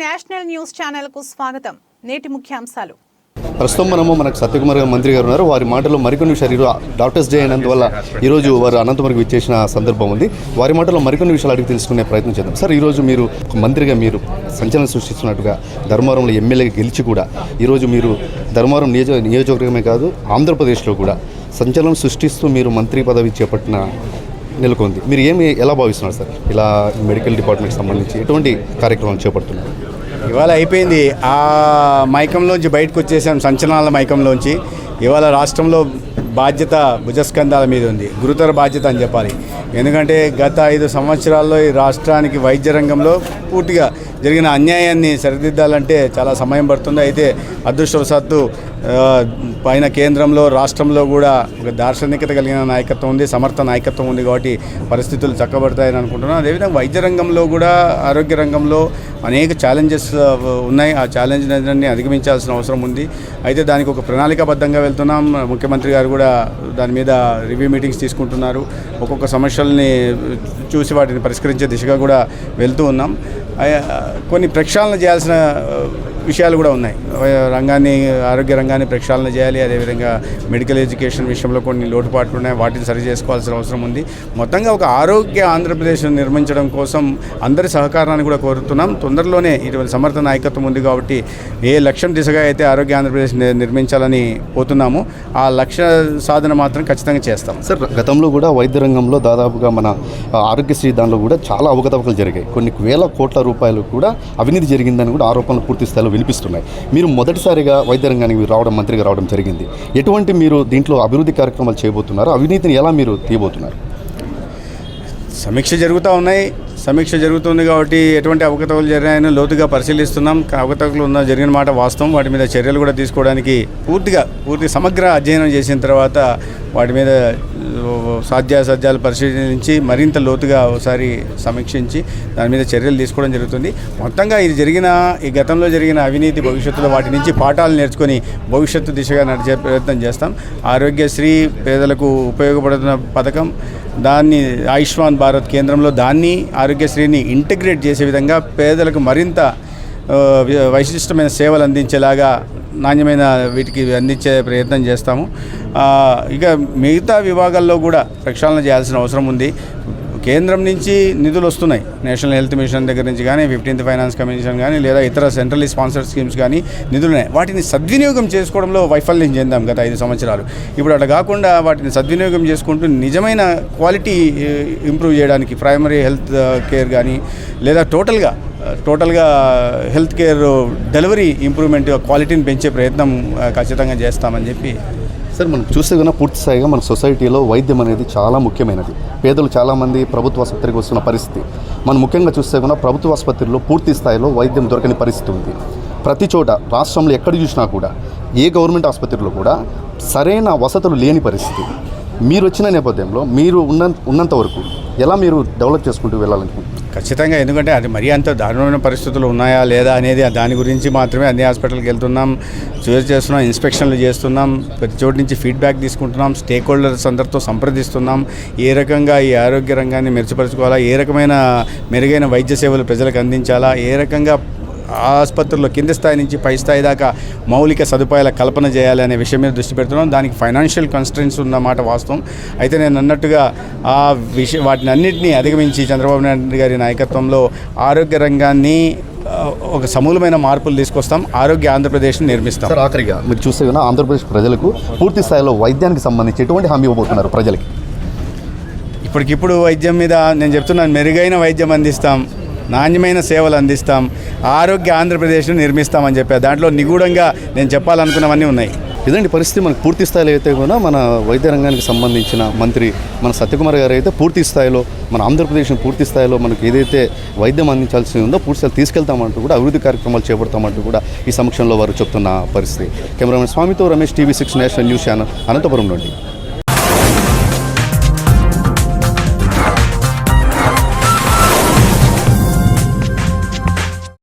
National news ఛానల్కు స్వాగతం. నేటి ముఖ్యాంశాలు. ప్రస్తుతం మనము మనకు సత్యకుమార్ గారు మంత్రి గారు ఉన్నారు. వారి మాటలో మరికొన్ని విషయాలు డాక్టర్స్ డే అయినందువల్ల ఈరోజు వారు అనంతపురంకి విచ్చేసిన సందర్భం ఉంది. వారి మాటలో మరికొన్ని విషయాలు అడిగి తెలుసుకునే ప్రయత్నం చేద్దాం. సార్ ఈరోజు మీరు మంత్రిగా మీరు సంచలనం సృష్టిస్తున్నట్టుగా ధర్మవరంలో ఎమ్మెల్యేగా గెలిచి కూడా ఈరోజు మీరు ధర్మవరం నియోజక నియోజకవర్గమే కాదు ఆంధ్రప్రదేశ్లో కూడా సంచలనం సృష్టిస్తూ మీరు మంత్రి పదవి చేపట్టిన నెలకొంది. మీరు ఏమి ఎలా భావిస్తున్నారు సార్? ఇలా మెడికల్ డిపార్ట్మెంట్కి సంబంధించి ఎటువంటి కార్యక్రమం చేపడుతున్నారు? ఇవాళ అయిపోయింది. ఆ మైకంలోంచి బయటకు వచ్చేసాం సంచలనాల మైకంలోంచి. ఇవాళ రాష్ట్రంలో బాధ్యత భుజస్కంధాల మీద ఉంది. గురుతర బాధ్యత అని చెప్పాలి. ఎందుకంటే గత ఐదు సంవత్సరాల్లో ఈ రాష్ట్రానికి వైద్య రంగంలో పూర్తిగా జరిగిన అన్యాయాన్ని సరిదిద్దాలంటే చాలా సమయం పడుతుంది. అయితే అదృష్టవశాత్తు పైన కేంద్రంలో రాష్ట్రంలో కూడా ఒక దార్శనికత కలిగిన నాయకత్వం ఉంది సమర్థ నాయకత్వం ఉంది కాబట్టి పరిస్థితులు చక్కబడతాయని అనుకుంటున్నాను. అదేవిధంగా వైద్య రంగంలో కూడా ఆరోగ్య రంగంలో అనేక ఛాలెంజెస్ ఉన్నాయి. ఆ ఛాలెంజ్ అధిగమించాల్సిన అవసరం ఉంది. అయితే దానికి ఒక ప్రణాళికాబద్ధంగా వెళ్తున్నాం. ముఖ్యమంత్రి గారు కూడా దాని మీద రివ్యూ మీటింగ్స్ తీసుకుంటున్నారు. ఒక్కొక్క సమస్యల్ని చూసి వాటిని పరిష్కరించే దిశగా కూడా వెళ్తూ ఉన్నాం. కొన్ని ప్రక్షాళన చేయాల్సిన విషయాలు కూడా ఉన్నాయి. రంగాన్ని ఆరోగ్య రంగాన్ని ప్రక్షాళన చేయాలి. అదేవిధంగా మెడికల్ ఎడ్యుకేషన్ విషయంలో కొన్ని లోటుపాట్లు ఉన్నాయి. వాటిని సరి చేసుకోవాల్సిన అవసరం ఉంది. మొత్తంగా ఒక ఆరోగ్య ఆంధ్రప్రదేశ్ నిర్మించడం కోసం అందరి సహకారాన్ని కూడా కోరుతున్నాం. తొందరలోనే ఇటువంటి సమర్థ నాయకత్వం ఉంది కాబట్టి ఏ లక్ష్యం దిశగా అయితే ఆరోగ్య ఆంధ్రప్రదేశ్ నిర్మించాలని పోతున్నామో ఆ లక్ష్య సాధన మాత్రం ఖచ్చితంగా చేస్తాం. సార్ గతంలో కూడా వైద్య రంగంలో దాదాపుగా మన ఆరోగ్యశ్రీ దానిలో కూడా చాలా అవకతవకలు జరిగాయి. కొన్ని వేల కోట్ల రూపాయలు కూడా అవినీతి జరిగిందని కూడా ఆరోపణలు పూర్తి స్థాయిలో వినిపిస్తున్నాయి. మీరు మొదటిసారిగా వైద్య రంగానికి మీరు రావడం మంత్రిగా రావడం జరిగింది. ఎటువంటి మీరు దీంట్లో అభివృద్ధి కార్యక్రమాలు చేయబోతున్నారు? అవినీతిని ఎలా మీరు తీయబోతున్నారు? సమీక్ష జరుగుతూ ఉన్నాయి. సమీక్ష జరుగుతుంది కాబట్టి ఎటువంటి అవకతవకలు జరిగాయని లోతుగా పరిశీలిస్తున్నాం. అవకతవకలు ఉన్న జరిగిన మాట వాస్తవం. వాటి మీద చర్యలు కూడా తీసుకోవడానికి పూర్తిగా పూర్తి సమగ్ర అధ్యయనం చేసిన తర్వాత వాటి మీద సాధ్యాసాధ్యాలు పరిశీలించి మరింత లోతుగా ఒకసారి సమీక్షించి దాని మీద చర్యలు తీసుకోవడం జరుగుతుంది. మొత్తంగా ఇది జరిగిన ఈ గతంలో జరిగిన అవినీతి భవిష్యత్తులో వాటి నుంచి పాఠాలు నేర్చుకొని భవిష్యత్తు దిశగా నడిచే ప్రయత్నం చేస్తాం. ఆరోగ్యశ్రీ పేదలకు ఉపయోగపడుతున్న పథకం దాన్ని ఆయుష్మాన్ భారత్ కేంద్రంలో దాన్ని ఆరోగ్యశ్రీని ఇంటిగ్రేట్ చేసే విధంగా పేదలకు మరింత వైశిష్టమైన సేవలు అందించేలాగా నాణ్యమైన వీటికి అందించే ప్రయత్నం చేస్తాము. ఇక మిగతా విభాగాల్లో కూడా ప్రక్షాళన చేయాల్సిన అవసరం ఉంది. కేంద్రం నుంచి నిధులు వస్తున్నాయి. నేషనల్ హెల్త్ మిషన్ దగ్గర నుంచి కానీ ఫిఫ్టీన్త్ ఫైనాన్స్ కమిషన్ కానీ లేదా ఇతర సెంట్రల్ స్పాన్సర్ స్కీమ్స్ కానీ నిధులు ఉన్నాయి. వాటిని సద్వినియోగం చేసుకోవడంలో వైఫల్యం చెందాం గత ఐదు సంవత్సరాలు. ఇప్పుడు అట్లా కాకుండా వాటిని సద్వినియోగం చేసుకుంటూ నిజమైన క్వాలిటీ ఇంప్రూవ్ చేయడానికి ప్రైమరీ హెల్త్ కేర్ కానీ లేదా టోటల్గా టోటల్గా హెల్త్ కేర్ డెలివరీ ఇంప్రూవ్మెంట్ క్వాలిటీని పెంచే ప్రయత్నం ఖచ్చితంగా చేస్తామని చెప్పి సార్ మనం చూస్తే కన్నా పూర్తి స్థాయిగా మన సొసైటీలో వైద్యం అనేది చాలా ముఖ్యమైనది. పేదలు చాలామంది ప్రభుత్వ ఆసుపత్రికి వస్తున్న పరిస్థితి. మనం ముఖ్యంగా చూస్తే కన్నా ప్రభుత్వ ఆసుపత్రిలో పూర్తి స్థాయిలో వైద్యం దొరకని పరిస్థితి ఉంది. ప్రతి చోట రాష్ట్రంలో ఎక్కడ చూసినా కూడా ఏ గవర్నమెంట్ ఆసుపత్రిలో కూడా సరైన వసతులు లేని పరిస్థితి. మీరు వచ్చిన నేపథ్యంలో మీరు ఉన్న ఉన్నంత వరకు ఎలా మీరు డెవలప్ చేసుకుంటూ వెళ్ళాలనుకుంటున్నారు? ఖచ్చితంగా ఎందుకంటే అది మరీ అంత దారుణమైన పరిస్థితులు ఉన్నాయా లేదా అనేది దాని గురించి మాత్రమే అన్ని హాస్పిటల్కి వెళ్తున్నాం చూస్ చేస్తున్నాం ఇన్స్పెక్షన్లు చేస్తున్నాం ప్రతి చోటు నుంచి ఫీడ్బ్యాక్ తీసుకుంటున్నాం స్టేక్ హోల్డర్స్ అందరితో సంప్రదిస్తున్నాం ఏ రకంగా ఈ ఆరోగ్య రంగాన్ని మెరుగుపరచుకోవాలా ఏ రకమైన మెరుగైన వైద్య సేవలు ప్రజలకు అందించాలా ఏ రకంగా ఆసుపత్రుల్లో కింది స్థాయి నుంచి పై స్థాయి దాకా మౌలిక సదుపాయాల కల్పన చేయాలి అనే విషయం మీద దృష్టి పెడుతున్నాం. దానికి ఫైనాన్షియల్ కన్స్ట్రెంట్స్ ఉన్నమాట వాస్తవం. అయితే నేను అన్నట్టుగా ఆ విషయం వాటిని అన్నింటినీ అధిగమించి చంద్రబాబు నాయుడు గారి నాయకత్వంలో ఆరోగ్య రంగాన్ని ఒక సమూలమైన మార్పులు తీసుకొస్తాం. ఆరోగ్య ఆంధ్రప్రదేశ్ని నిర్మిస్తాం. సార్ ఆఖరిగా మీరు చూస్తే కన్నా ఆంధ్రప్రదేశ్ ప్రజలకు పూర్తి స్థాయిలో వైద్యానికి సంబంధించి ఎటువంటి హామీ ఇవ్వబోతున్నారు ప్రజలకి? ఇప్పటికిప్పుడు వైద్యం మీద నేను చెప్తున్నాను మెరుగైన వైద్యం అందిస్తాం. నాణ్యమైన సేవలు అందిస్తాం. ఆరోగ్య ఆంధ్రప్రదేశ్ను నిర్మిస్తామని చెప్పారు. దాంట్లో నిగూఢంగా నేను చెప్పాలనుకున్నవన్నీ ఉన్నాయి. ఇదండి పరిస్థితి. మనకు పూర్తి స్థాయిలో అయితే కూడా మన వైద్య రంగానికి సంబంధించిన మంత్రి మన సత్యకుమార్ గారు అయితే పూర్తి స్థాయిలో మన ఆంధ్రప్రదేశ్ని పూర్తి స్థాయిలో మనకు ఏదైతే వైద్యం అందించాల్సి ఉందో పూర్తి స్థాయిలో తీసుకెళ్తామంటూ కూడా అభివృద్ధి కార్యక్రమాలు చేపడతామంటూ కూడా ఈ సమక్షంలో వారు చెప్తున్న పరిస్థితి. కెమెరామెన్ స్వామితో Ramesh TV six national news channel Anantapuram నుండి